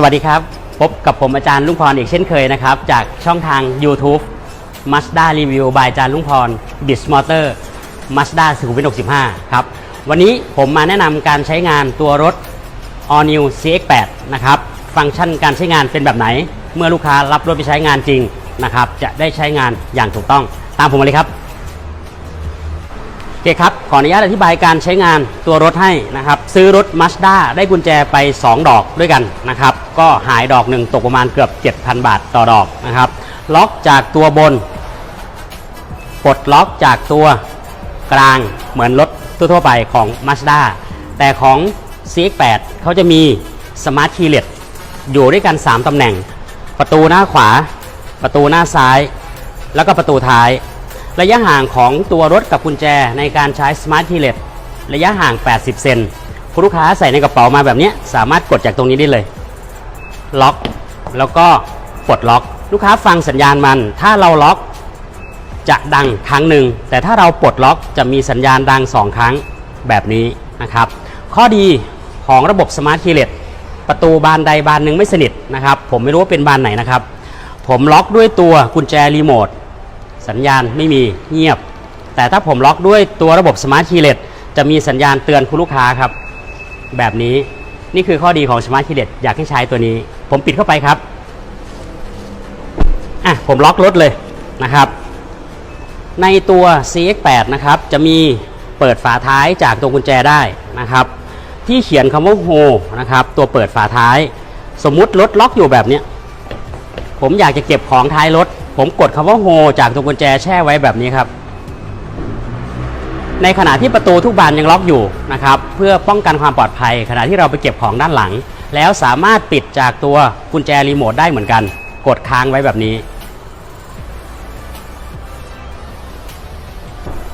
สวัสดีครับ พบกับผมอาจารย์ลุงพรอีกเช่นเคยนะครับ จากช่องทาง YouTube Mazda Review by อาจารย์ลุงพร b i z Motor Mazda สุขุมวิท65 ครับ วันนี้ผมมาแนะนำการใช้งานตัวรถ All New CX8 นะครับ ฟังก์ชันการใช้งานเป็นแบบไหน เมื่อลูกค้ารับรถไปใช้งานจริงนะครับ จะได้ใช้งานอย่างถูกต้อง ตามผมมาเลยครับ โอเคครับ ขออนุญาตอธิบายการใช้งานตัวรถให้นะครับ ซื้อรถ Mazda ได้กุญแจไป 2 ดอกด้วยกันนะครับ ก็หายดอกหนึ่งตกประมาณเกือบ 7,000 บาทต่อดอกนะครับ ล็อกจากตัวบน ปลดล็อกจากตัวกลางเหมือนรถทั่วๆไปของ Mazda แต่ของ CX8 เขาจะมี Smart Keylet อยู่ด้วยกัน 3 ตำแหน่ง ประตูหน้าขวา ประตูหน้าซ้าย แล้วก็ประตูท้าย ระยะห่างของตัวรถกับกุญแจในการใช้ Smart Keylet ระยะห่าง 80 เซนคุณลูกค้าใส่ในกระเป๋ามาแบบนี้สามารถกดจากตรงนี้ได้เลย ล็อกแล้วก็ปลดล็อก ลูกค้าฟังสัญญาณมัน ถ้าเราล็อกจะดังครั้งหนึ่ง แต่ถ้าเราปลดล็อกจะมีสัญญาณดัง 2 ครั้งแบบนี้นะครับ ข้อดีของระบบ Smart Keylet ประตูบานใดบานหนึ่งไม่สนิทนะครับ ผมไม่รู้ว่าเป็นบานไหนนะครับ ผมล็อกด้วยตัวกุญแจรีโมท สัญญาณไม่มีเงียบ แต่ถ้าผมล็อกด้วยตัวระบบ Smart Keylet จะมีสัญญาณเตือนคุณลูกค้าครับ แบบนี้นี่คือข้อดีของ Smart Keylet อยากให้ใช้ตัวนี้ ผมปิดเข้าไปครับอะผมล็อกรถเลยนะครับ ในตัว CX8 นะครับจะมีเปิดฝาท้ายจากตัวกุญแจได้นะครับ ที่เขียนคำว่า Ho นะครับตัวเปิดฝาท้าย สมมุติรถล็อกอยู่แบบนี้ผมอยากจะเก็บของท้ายรถ ผมกดคำว่าโฮจากตัวกุญแจแช่ไว้แบบนี้ครับ ในขณะที่ประตูทุกบานยังล็อกอยู่นะครับเพื่อป้องกันความปลอดภัย ขณะที่เราไปเก็บของด้านหลัง แล้วสามารถปิดจากตัวกุญแจรีโมทได้เหมือนกัน กดค้างไว้แบบนี้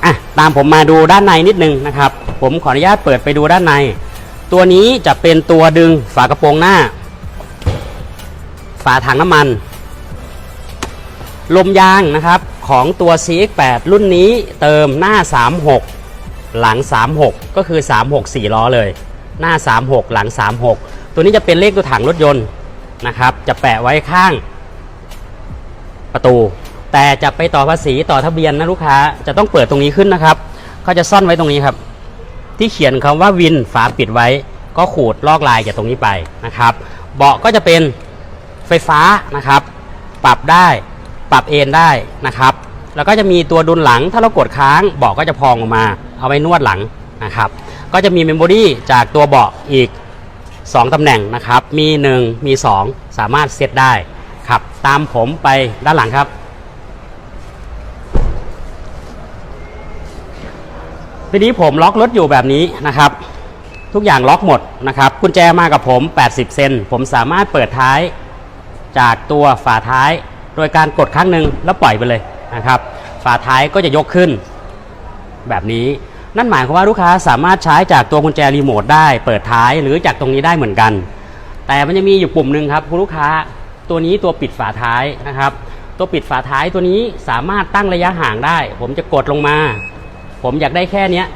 อะตามผมมาดูด้านในนิดนึงนะครับ ผมขออนุญาตเปิดไปดูด้านใน ตัวนี้จะเป็นตัวดึงฝากระโปรงหน้า ฝาถังน้ำมัน ลมยางนะครับของตัว CX8 รุ่นนี้เติมหน้า 36 หลัง 36 ก็คือ 36 4ล้อเลย หน้า 36 หลัง 36 ตัวนี้จะเป็นเลขตัวถังรถยนต์นะครับ จะแปะไว้ข้างประตู แต่จะไปต่อภาษีต่อทะเบียนนะลูกค้าจะต้องเปิดตรงนี้ขึ้นนะครับเขาจะซ่อนไว้ตรงนี้ครับ ที่เขียนคำว่าวินฝาปิดไว้ ก็ขูดลอกลายจากตรงนี้ไปนะครับ เบาะก็จะเป็นไฟฟ้านะครับ ปรับได้ ปรับเอนได้นะครับ แล้วก็จะมีตัวดุลหลังถ้าเรากดค้างเบาะก็จะพองออกมา เอาไว้นวดหลังนะครับ ก็จะมีเมมโมรีจากตัวเบาะอีก 2 ตำแหน่งนะครับ มี 1 มี 2 สามารถเซตได้ครับ ตามผมไปด้านหลังครับทีนี้ผมล็อกรถอยู่แบบนี้นะครับ ทุกอย่างล็อกหมดนะครับกุญแจมากับผม 80 เซนผมสามารถเปิดท้ายจากตัวฝาท้าย โดยการกดครั้งหนึ่งแล้วปล่อยไปเลยนะครับ ฝาท้ายก็จะยกขึ้น แบบนี้นั่นหมายความว่าลูกค้าสามารถใช้จากตัวกุญแจรีโมทได้เปิดท้ายหรือจากตรงนี้ได้เหมือนกัน แต่มันจะมีอยู่ปุ่มหนึ่งครับคุณลูกค้าตัวนี้ตัวปิดฝาท้ายนะครับ ตัวปิดฝาท้ายตัวนี้สามารถตั้งระยะห่างได้ ผมจะกดลงมา ผมอยากได้แค่เนี้ย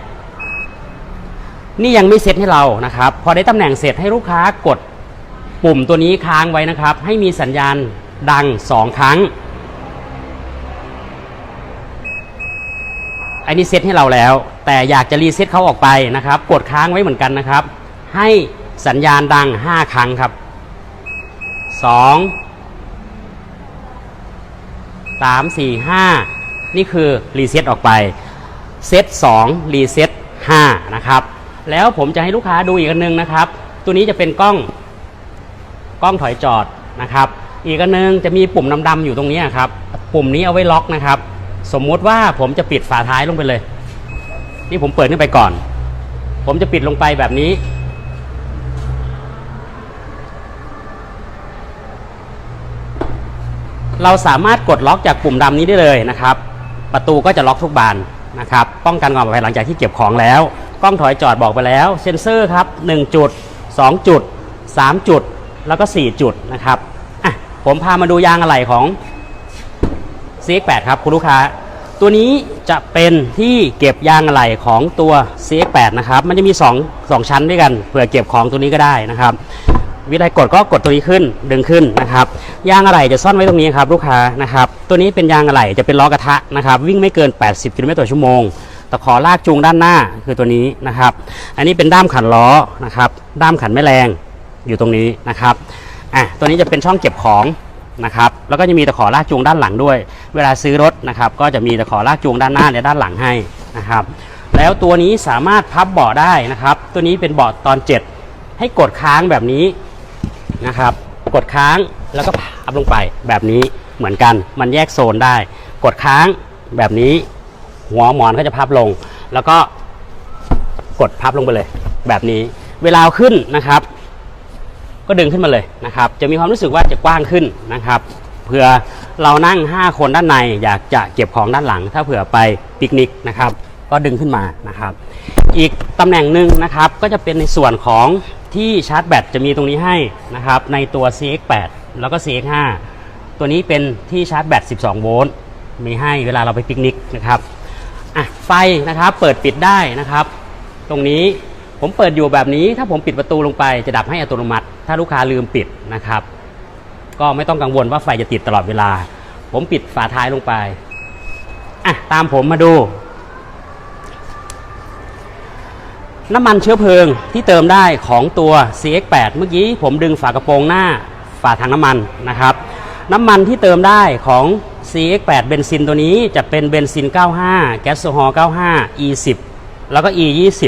นี่ยังไม่เซ็ตให้เรานะครับ พอได้ตำแหน่งเสร็จให้ลูกค้ากดปุ่มตัวนี้ค้างไว้นะครับ ให้มีสัญญาณ ดัง 2 ครั้ง อันนี้เซ็ตให้เราแล้ว แต่อยากจะรีเซ็ตเขาออกไปนะครับ กดค้างไว้เหมือนกันนะครับ ให้สัญญาณดัง 5 ครั้งครับ 2 3 4 5 นี่คือรีเซ็ตออกไปเซต2รีเซ็ต5นะครับแล้วผมจะให้ลูกค้าดูอีกอันหนึงนะครับ ตัวนี้จะเป็นกล้องกล้องถอยจอดนะครับ อีกอันหนึงจะมีปุ่มดำๆอยู่ตรงนี้ครับ ปุ่มนี้เอาไว้ล็อกนะครับ สมมุติว่าผมจะปิดฝาท้ายลงไปเลย นี่ผมเปิดขึ้นไปก่อน ผมจะปิดลงไปแบบนี้ เราสามารถกดล็อกจากปุ่มดำนี้ได้เลยนะครับ ประตูก็จะล็อกทุกบานนะครับ ป้องกันความปลอดภัยหลังจากที่เก็บของแล้ว กล้องถอยจอดบอกไปแล้ว เซ็นเซอร์ครับ 1 จุด 2 จุด 3 จุด แล้วก็ 4 จุดนะครับ ผมพามาดูยางอะไหล่ของ CX8 ครับคุณลูกค้า ตัวนี้จะเป็นที่เก็บยางอะไหล่ของตัว CX8 นะครับมันจะมี 2 2 ชั้นด้วยกันเผื่อเก็บของตัวนี้ก็ได้นะครับ วิธีกดก็กดตัวนี้ขึ้นดึงขึ้นนะครับยางอะไหล่จะซ่อนไว้ตรงนี้ครับลูกค้านะครับตัวนี้เป็นยางอะไหล่จะเป็นล้อกระทะนะครับวิ่งไม่เกิน 80กิโลเมตรต่อชั่วโมงตะขอลากจูงด้านหน้าคือตัวนี้นะครับ อันนี้เป็นด้ามขันล้อนะครับด้ามขันแม่แรงอยู่ตรงนี้นะครับ อะตัวนี้จะเป็นช่องเก็บของนะครับแล้วก็จะมีตะขอลากจูงด้านหลังด้วย เวลาซื้อรถนะครับก็จะมีตะขอลากจูงด้านหน้าและด้านหลังให้นะครับแล้วตัวนี้สามารถพับเบาะได้นะครับ ตัวนี้เป็นเบาะตอน 7 ให้กดค้างแบบนี้นะครับ กดค้างแล้วก็พับลงไปแบบนี้เหมือนกันมันแยกโซนได้ กดค้างแบบนี้ หัวหมอนก็จะพับลง แล้วก็กดพับลงไปเลย แบบนี้เวลาเอาขึ้นนะครับ ก็ดึงขึ้นมาเลยนะครับ จะมีความรู้สึกว่าจะกว้างขึ้นนะครับเผื่อเรานั่ง 5 คนด้านในอยากจะเก็บของด้านหลัง ถ้าเผื่อไปปิกนิกนะครับก็ดึงขึ้นมานะครับ อีกตำแหน่งหนึ่งนะครับก็จะเป็นในส่วนของที่ชาร์จแบตจะมีตรงนี้ให้นะครับในตัว CX8 แล้วก็ CX5 ตัวนี้เป็นที่ชาร์จแบต 12 โวลต์มีให้เวลาเราไปปิกนิกนะครับอะไฟนะครับเปิดปิดได้นะครับ ตรงนี้ ผมเปิดอยู่แบบนี้ ถ้าผมปิดประตูลงไปจะดับให้อัตโนมัติ ถ้าลูกค้าลืมปิดนะครับ ก็ไม่ต้องกังวลว่าไฟจะติดตลอดเวลา ผมปิดฝาท้ายลงไปอะตามผมมาดู น้ำมันเชื้อเพลิงที่เติมได้ของตัว CX8 เมื่อกี้ผมดึงฝากระโปรงหน้าฝาถังน้ำมันนะครับ น้ำมันที่เติมได้ของ CX8 เบนซินตัวนี้จะเป็นเบนซิน 95 แก๊สโซฮอล์95 E10 แล้วก็ E20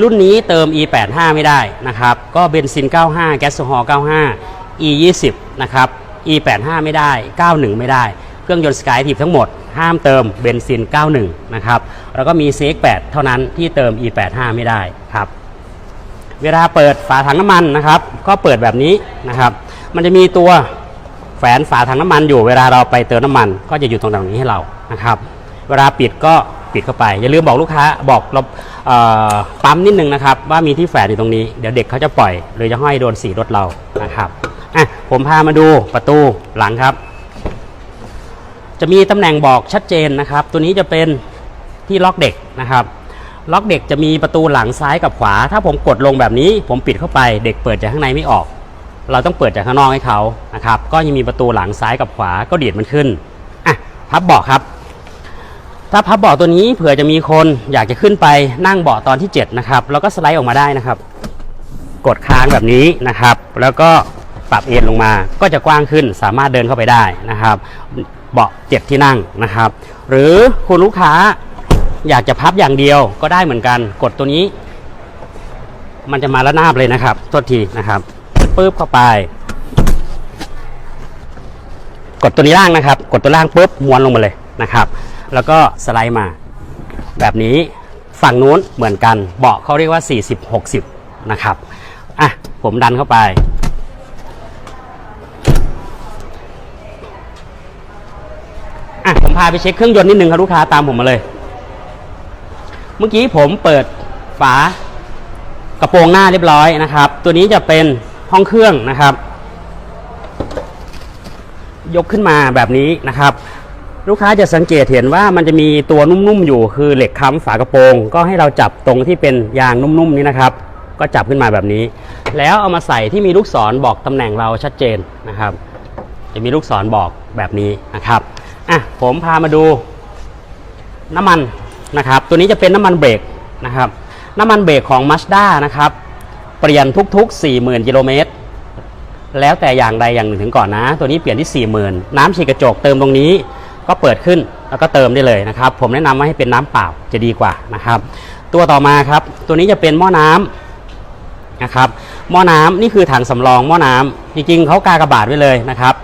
รุ่นนี้เติม E85 ไม่ได้นะครับ ก็เบนซิน 95 แก๊สโซฮอล์95 E20 นะครับ E85 ไม่ได้ 91 ไม่ได้ เครื่องยนต์สกายทีทั้งหมด ห้ามเติมเบนซิน 91 นะครับ แล้วก็มี CX8 เท่านั้นที่เติม E85 ไม่ได้ครับเวลาเปิดฝาถังน้ำมันนะครับ ก็เปิดแบบนี้นะครับ มันจะมีตัวแฝนฝาถังน้ำมันอยู่ เวลาเราไปเติมน้ำมัน ก็จะอยู่ตรงตรงนี้ให้เรานะครับ เวลาปิดก็ ปิดเข้าไป อย่าลืมบอกลูกค้าบอกเราเปั๊มนิดนึงนะครับว่ามีที่แฝนอยู่ตรงนี้เดี๋ยวเด็กเขาจะปล่อยหรือจะห้อยโดนสีรถเรานะครับอะผมพามาดูประตูหลังครับ จะมีตำแหน่งบอกชัดเจนนะครับ ตัวนี้จะเป็นที่ล็อกเด็กนะครับ ล็อกเด็กจะมีประตูหลังซ้ายกับขวา ถ้าผมกดลงแบบนี้ ผมปิดเข้าไป เด็กเปิดจากข้างในไม่ออก เราต้องเปิดจากข้างนอกให้เขานะครับ ก็ยังมีประตูหลังซ้ายกับขวาก็ดีดมันขึ้นอะพับเบาะครับ ถ้าพับเบาะตัวนี้เผื่อจะมีคนอยากจะขึ้นไปนั่งเบาะตอนที่ 7 นะครับ แล้วก็สไลด์ออกมาได้นะครับ กดค้างแบบนี้นะครับ แล้วก็ปรับเอนลงมาก็จะกว้างขึ้นสามารถเดินเข้าไปได้นะครับ เบาะเจ็ดที่นั่งนะครับ หรือคุณลูกค้าอยากจะพับอย่างเดียวก็ได้เหมือนกัน กดตัวนี้ มันจะมาละนาบเลยนะครับโทษทีนะครับปึ๊บเข้าไป กดตัวนี้ล่างนะครับ กดตัวล่างปุ๊บม้วนลงมาเลยนะครับ แล้วก็สไลด์มา แบบนี้ฝั่งนู้นเหมือนกัน เบาะเขาเรียกว่า 40 60 นะครับ อะ ผมดันเข้าไปอะผมพาไปเช็คเครื่องยนต์นิดนึงครับลูกค้าตามผมมาเลย เมื่อกี้ผมเปิดฝากระโปรงหน้าเรียบร้อยนะครับ ตัวนี้จะเป็นห้องเครื่องนะครับ ยกขึ้นมาแบบนี้นะครับ ลูกค้าจะสังเกตเห็นว่ามันจะมีตัวนุ่มๆอยู่คือเหล็กค้ำฝากระโปรง ก็ให้เราจับตรงที่เป็นยางนุ่มๆนี้นะครับ ก็จับขึ้นมาแบบนี้ แล้วเอามาใส่ที่มีลูกศรบอกตำแหน่งเราชัดเจนนะครับ จะมีลูกศรบอกแบบนี้นะครับอะผมพามาดูน้ำมันนะครับ ตัวนี้จะเป็นน้ำมันเบรกนะครับน้ำมันเบรกของ Mazda นะครับ เปลี่ยนทุกๆ 40,000กิโลเมตรแล้วแต่อย่างใดอย่างหนึ่งถึงก่อนนะ ตัวนี้เปลี่ยนที่ 40,000 น้ำฉีดกระจกเติมตรงนี้ ก็เปิดขึ้นแล้วก็เติมได้เลยนะครับ ผมแนะนำว่าให้เป็นน้ำเปล่าจะดีกว่านะครับ ตัวต่อมาครับ ตัวนี้จะเป็นหม้อน้ำนะครับหม้อน้ำนี่คือถังสำรองหม้อน้ำจริงๆเขากากระบาดไว้เลยนะครับ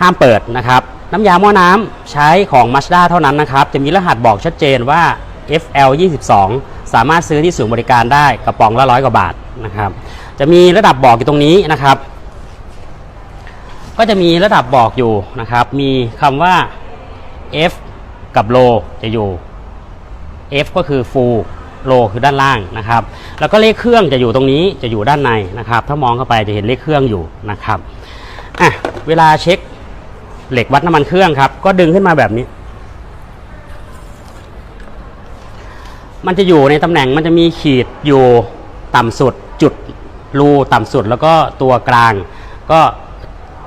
ห้ามเปิดนะครับ น้ำยาหม้อน้ำใช้ของ Mazda เท่านั้นนะครับ จะมีรหัสบอกชัดเจนว่า FL 22สามารถซื้อที่ศูนย์บริการได้กระป๋องละร้อยกว่าบาทนะครับ จะมีระดับบอกอยู่ตรงนี้นะครับ ก็จะมีระดับบอกอยู่นะครับ มีคำว่า F กับ low จะอยู่ F ก็คือ full low คือด้านล่างนะครับ แล้วก็เลขเครื่องจะอยู่ตรงนี้จะอยู่ด้านในนะครับ ถ้ามองเข้าไปจะเห็นเลขเครื่องอยู่นะครับอะเวลาเช็คเหล็กวัดน้ำมันเครื่องครับ ก็ดึงขึ้นมาแบบนี้ มันจะอยู่ในตำแหน่งมันจะมีขีดอยู่ต่ำสุดจุดรูต่ำสุดแล้วก็ตัวกลาง ก็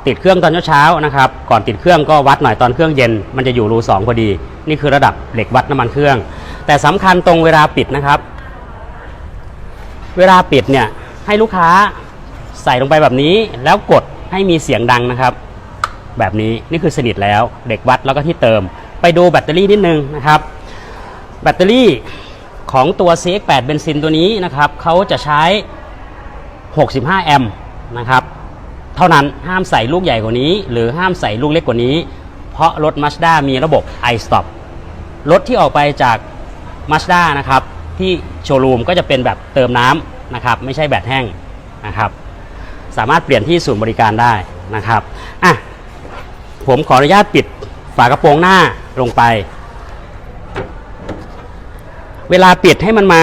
ติดเครื่องตอนเช้าๆนะครับ ก่อนติดเครื่องก็วัดหน่อยตอนเครื่องเย็น มันจะอยู่รู2พอดี นี่คือระดับเหล็กวัดน้ำมันเครื่อง แต่สำคัญตรงเวลาปิดนะครับ เวลาปิดเนี่ยให้ลูกค้าใส่ลงไปแบบนี้ แล้วกดให้มีเสียงดังนะครับ แบบนี้นี่คือสนิทแล้วเด็กวัดแล้วก็ที่เติม ไปดูแบตเตอรี่นิดนึงนะครับ แบตเตอรี่ของตัว CX8 เบนซินตัวนี้นะครับเขาจะใช้ 65 แอมป์นะครับ เท่านั้นห้ามใส่ลูกใหญ่กว่านี้ หรือห้ามใส่ลูกเล็กกว่านี้ เพราะรถ Mazda มีระบบ iStop รถที่ออกไปจาก Mazda นะครับที่โชว์รูมก็จะเป็นแบบเติมน้ำนะครับไม่ใช่แบตแห้งนะครับสามารถเปลี่ยนที่ศูนย์บริการได้นะครับอะผมขออนุญาตปิดฝากระโปรงหน้าลงไป เวลาปิดให้มันมา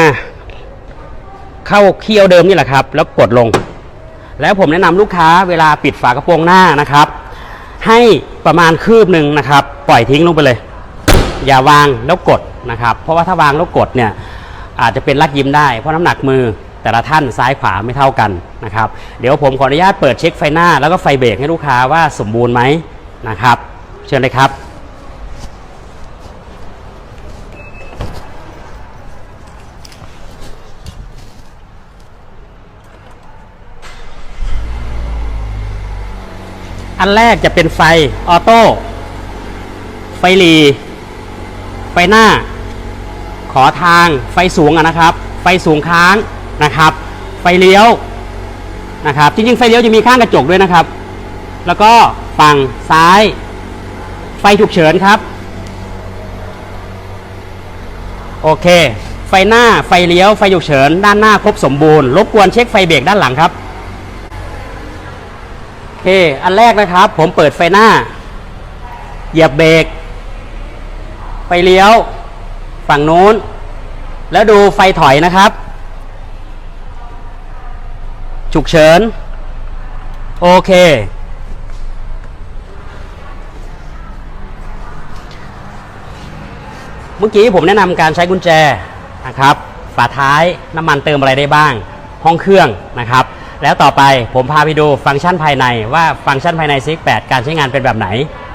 เข้าเคี่ยวเดิมนี่แหละครับ แล้วกดลง แล้วผมแนะนำลูกค้าเวลาปิดฝากระโปรงหน้านะครับ ให้ประมาณคืบหนึ่งนะครับ ปล่อยทิ้งลงไปเลย อย่าวางแล้วกดนะครับ เพราะว่าถ้าวางแล้วกดเนี่ยอาจจะเป็นลักยิ้มได้เพราะน้ำหนักมือแต่ละท่านซ้ายขวาไม่เท่ากันนะครับเดี๋ยวผมขออนุญาตเปิดเช็คไฟหน้า แล้วก็ไฟเบรกให้ลูกค้าว่าสมบูรณ์ไหมนะครับ เชิญเลยครับ อันแรกจะเป็นไฟออโต้ไฟหลีไฟหน้า ขอทางไฟสูงนะครับ ไฟสูงค้างนะครับ ไฟเลี้ยวนะครับจริงๆไฟเลี้ยวจะมีข้างกระจกด้วยนะครับ แล้วก็ฝั่งซ้าย ไฟฉุกเฉินครับโอเค ไฟหน้าไฟเลี้ยวไฟฉุกเฉิน ด้านหน้าครบสมบูรณ์รบกวนเช็คไฟเบรกด้านหลังครับ เค อันแรกนะครับ ผมเปิดไฟหน้า เหยียบเบรกไฟเลี้ยว ฝั่งนู้น แล้วดูไฟถอยนะครับ ฉุกเฉิน โอเค เมื่อกี้ผมแนะนำการใช้กุญแจนะครับ ฝาท้ายน้ำมันเติมอะไรได้บ้าง ห้องเครื่องนะครับ แล้วต่อไปผมพาไปดูฟังก์ชันภายในว่าฟังก์ชันภายใน CX8 การใช้งานเป็นแบบไหน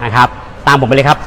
นะครับ ตามผมไปเลยครับ